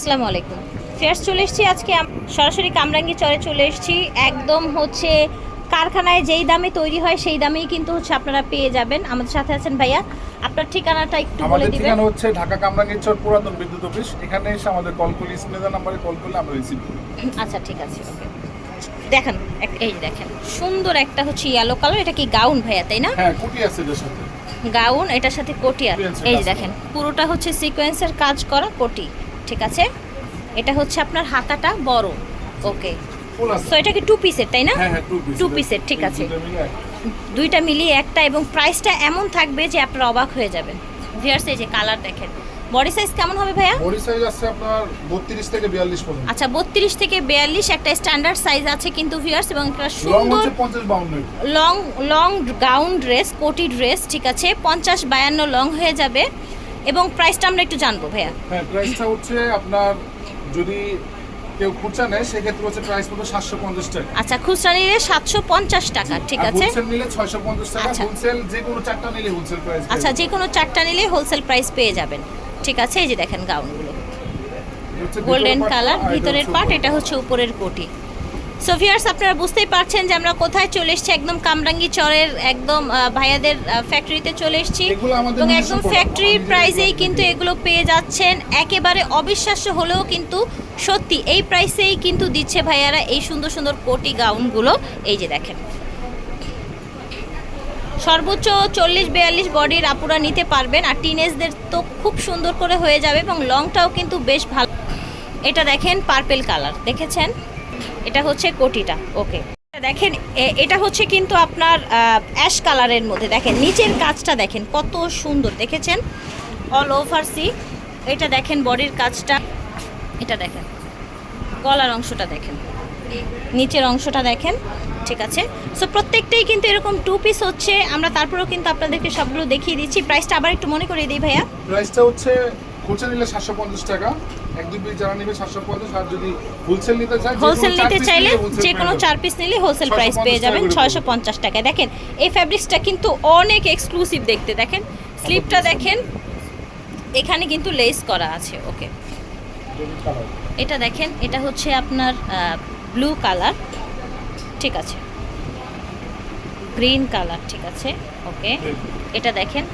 আসসালামু আলাইকুম। ফেয়ার্স চলে এসেছি আজকে সরাসরি কামরাঙ্গি চরে চলে এসেছি। একদম হচ্ছে কারখানায় যেই দামে তৈরি হয় সেই দামেই কিন্তু হচ্ছে আপনারা পেয়ে যাবেন। আমাদের সাথে আছেন ভাইয়া। আপনার ঠিকানাটা একটু বলে আমাদের দিবেন। ঠিকানা হচ্ছে ঢাকা কামরাঙ্গীর চর পুরাতন বিদ্যুৎ অফিস। এখানে এসে আমাদের কল করলে স্ক্রিনে নাম্বারে কল করলে আমরা রিসিভ করি আচ্ছা ঠিক আছে। ওকে দেখেন এই দেখেন সুন্দর একটা হচ্ছে ইয়েলো কালার এটা কি গাউন ভাইয়া তাই না? হ্যাঁ কুটি আছে এদের সাথে। গাউন এটার সাথে কোটি এর এই দেখেন পুরোটা হচ্ছে সিকোয়েন্সের কাজ করা কোটি। ঠিক আছে? এটা হচ্ছে আপনার হাতাটা বড়। ওকে। সো এটা কি টু পিসের তাই না? হ্যাঁ হ্যাঁ টু পিস Two piece এর, ঠিক আছে। দুইটা মিলিয়ে একটা এবং প্রাইসটা এমন থাকবে যে আপনারা অবাক হয়ে যাবেন। ভিয়ার্স এই যে কালার দেখেন। বডি সাইজ কেমন হবে ভাইয়া? বডি সাইজ আছে আপনার 32 থেকে 42 পর্যন্ত। আচ্ছা বত্রিশ থেকে বিয়াল্লিশ একটা স্ট্যান্ডার্ড সাইজ আছে কিন্তু ভিয়ার্স এবং একটা সুন্দর হচ্ছে 50 52 লং লং গাউন ড্রেস কোটি ড্রেস ঠিক আছে? পঞ্চাশ বায়ান্ন লং হয়ে যাবে। এবং প্রাইসটা আমরা একটু জানব ভাইয়া। হ্যাঁ প্রাইসটা হচ্ছে আপনার যদি কেউ খুচরা নেয় সেক্ষেত্রে হচ্ছে প্রাইস পড়বে 750 টাকা। আচ্ছা খুচরা নিলে সাতশো পঞ্চাশ টাকা ঠিক আছে? হোলসেল নিলে 650 টাকা আচ্ছা। হোলসেল যে কোনো চারটা নিলে হোলসেল প্রাইস আচ্ছা যে কোনো চারটা নিলে হোলসেল প্রাইস পেয়ে যাবেন। ঠিক আছে এই যে দেখেন গাউনগুলো গোল্ডেন কালার ভিতরের পার্ট এটা হচ্ছে উপরের কোটি। সো ভিউয়ার্স আপনারা বুঝতেই পারছেন যে আমরা কোথায় চলে এসেছি। একদম কামরাঙ্গি চরের একদম ভাইয়াদের ফ্যাক্টরিতে চলে এসেছি। এবং একদম ফ্যাক্টরির প্রাইসেই কিন্তু এগুলো পেয়ে যাচ্ছেন। একেবারে অবিশ্বাস্য হলেও কিন্তু সত্যি এই প্রাইসেই কিন্তু দিচ্ছে ভাইয়ারা এই সুন্দর সুন্দর কোটি গাউনগুলো। এই যে দেখেন। সর্বোচ্চ চল্লিশ বিয়াল্লিশ বডির আপুরা নিতে পারবেন। আর টিনেজদের তো খুব সুন্দর করে হয়ে যাবে এবং লংটাও কিন্তু বেশ ভালো। এটা দেখেন পার্পেল কালার দেখেছেন? এটা হচ্ছে কোটিটা, ওকে। দেখেন এটা হচ্ছে কিন্তু আপনার অ্যাশ কালারের মধ্যে। দেখেন, নিচের কাজটা দেখেন, কত সুন্দর। দেখেছেন? অল ওভার সি এটা দেখেন, বডির কাজটা। এটা দেখেন, গলার অংশটা দেখেন। নিচের অংশটা দেখেন, ঠিক আছে? সো প্রত্যেকটাই কিন্তু এরকম টু পিস হচ্ছে। আমরা তারপরেও কিন্তু আপনাদেরকে সবগুলো দেখিয়ে দিচ্ছি। প্রাইসটা আবার একটু মনে করিয়ে দিই, ভাইয়া। প্রাইসটা হচ্ছে খুচরা নিলে 750 টাকা। এক দুই পিস যারা নেবে 750 আর যদি হোলসেল নিতে চায় হোলসেল নিতে চাইলে যে কোনো চার পিস নিলে হোলসেল প্রাইস পেয়ে যাবেন ছয়শো পঞ্চাশ টাকায় দেখেন এই ফ্যাব্রিক্সটা কিন্তু অনেক এক্সক্লুসিভ দেখতে দেখেন? স্লিপটা দেখেন এখানে কিন্তু লেস করা আছে ওকে এটা দেখেন এটা হচ্ছে আপনার ব্লু কালার ঠিক আছে? গ্রিন কালার ঠিক আছে ওকে এটা দেখেন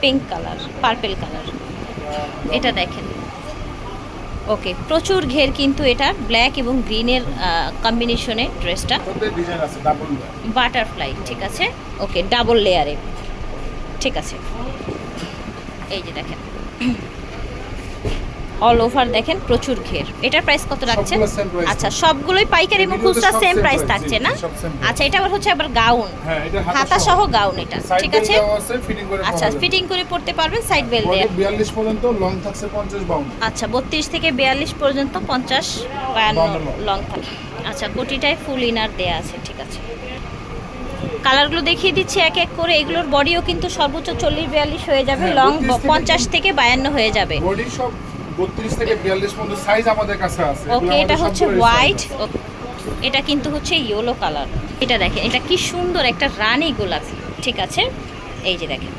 পিঙ্ক কালার পার্পেল কালার এটা দেখেন। ওকে প্রচুর ঘের কিন্তু এটা ব্ল্যাক এবং গ্রিনের কম্বিনেশনে ড্রেসটা বাটারফ্লাই ঠিক আছে? ওকে ডাবল লেয়ারে ঠিক আছে। এই যে দেখেন। অল ওভার দেখেন প্রচুর ঘের। এটার প্রাইস কত রাখছেন? আচ্ছা সবগুলোই পাইকারি এবং খুচরা সেম প্রাইস থাকছে না। আচ্ছা এটা আবার হচ্ছে আবার গাউন। হ্যাঁ এটা হাতা সহ। গাউন এটা ঠিক আছে? আচ্ছা ফিটিং করে পড়তে পারবেন সাইড বেল দেয়া। 42 পর্যন্ত লং থাকছে 50 বাউন্ড আচ্ছা বত্রিশ থেকে বিয়াল্লিশ পর্যন্ত পঞ্চাশ বায়ান্ন বাউন্ন long। লং থাকে আচ্ছা কোটিটায় ফুল ইনার দেয়া আছে ঠিক আছে। কালারগুলো দেখিয়ে দিচ্ছি এক এক করে। এগুলোর বডিও কিন্তু সর্বোচ্চ চল্লিশ বিয়াল্লিশ হয়ে যাবে হ্যাঁ, লং পঞ্চাশ থেকে বায়ান্ন হয়ে যাবে। বডি সব 32 থেকে 42 পর্যন্ত সাইজ আমাদের কাছে আছে। ওকে এটা হচ্ছে হোয়াইট এটা কিন্তু হচ্ছে ইয়েলো কালার এটা দেখেন এটা কি সুন্দর একটা রানী গোলাপি। ঠিক আছে এই যে দেখেন।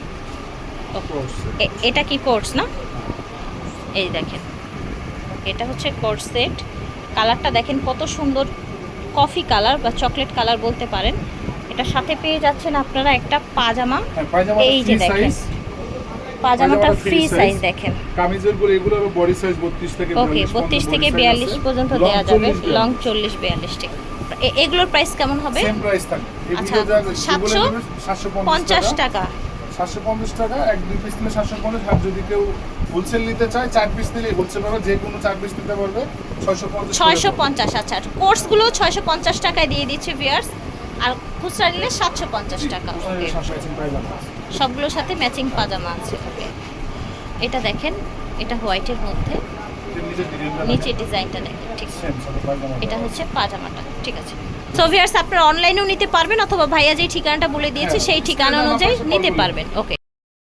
এটা কি কোর্স না? এই দেখেন এটা হচ্ছে কোর্স সেট কালারটা দেখেন কত সুন্দর কফি কালার বা চকলেট কালার বলতে পারেন। এটা সাথে পেয়ে যাচ্ছেন আপনারা একটা পাজামা। হ্যাঁ এই যে দেখেন। পাজামাটা ফ্রি সাইজ দেখেন। কামিজেরগুলো এগুলো বডি সাইজ 32 থেকে ওকে 42 বত্রিশ থেকে body size বিয়াল্লিশ আছে। পর্যন্ত Long দেওয়া যাবে। লং চল্লিশ বিয়াল্লিশ ঠিক। এগুলোর প্রাইস কেমন হবে? সেম প্রাইস থাকে আচ্ছা, এগুলো যা যেগুলো 700 750 পঞ্চাশ টাকা। টাকা। 750 টাকা এক দুই পিস নিলে 750 আর যদি কেউ হোলসেল নিতে চায় চার পিস নিলে হোলসেল পাবে যে কোনো চার পিস নিতে পারবে। 650 ছয়শো পঞ্চাশ আচ্ছা। কোর্সগুলো ছয়শো পঞ্চাশ টাকায় দিয়ে দিচ্ছে ভিয়ার্স আর খুচরা নিলে সাতশো পঞ্চাশ টাকা। সবগুলোর সাথে ম্যাচিং পাজামা আছে। ওকে এটা দেখেন, এটা হোয়াইটের মধ্যে। নিচে ডিজাইনটা দেখেন, ঠিক। এটা হচ্ছে পাজামাটা, ঠিক আছে। সো ভিয়ার্স আপনারা অনলাইনেও নিতে পারবেন, অথবা ভাইয়া যে ঠিকানাটা বলে দিয়েছে, সেই ঠিকানা অনুযায়ী নিতে পারবেন। ওকে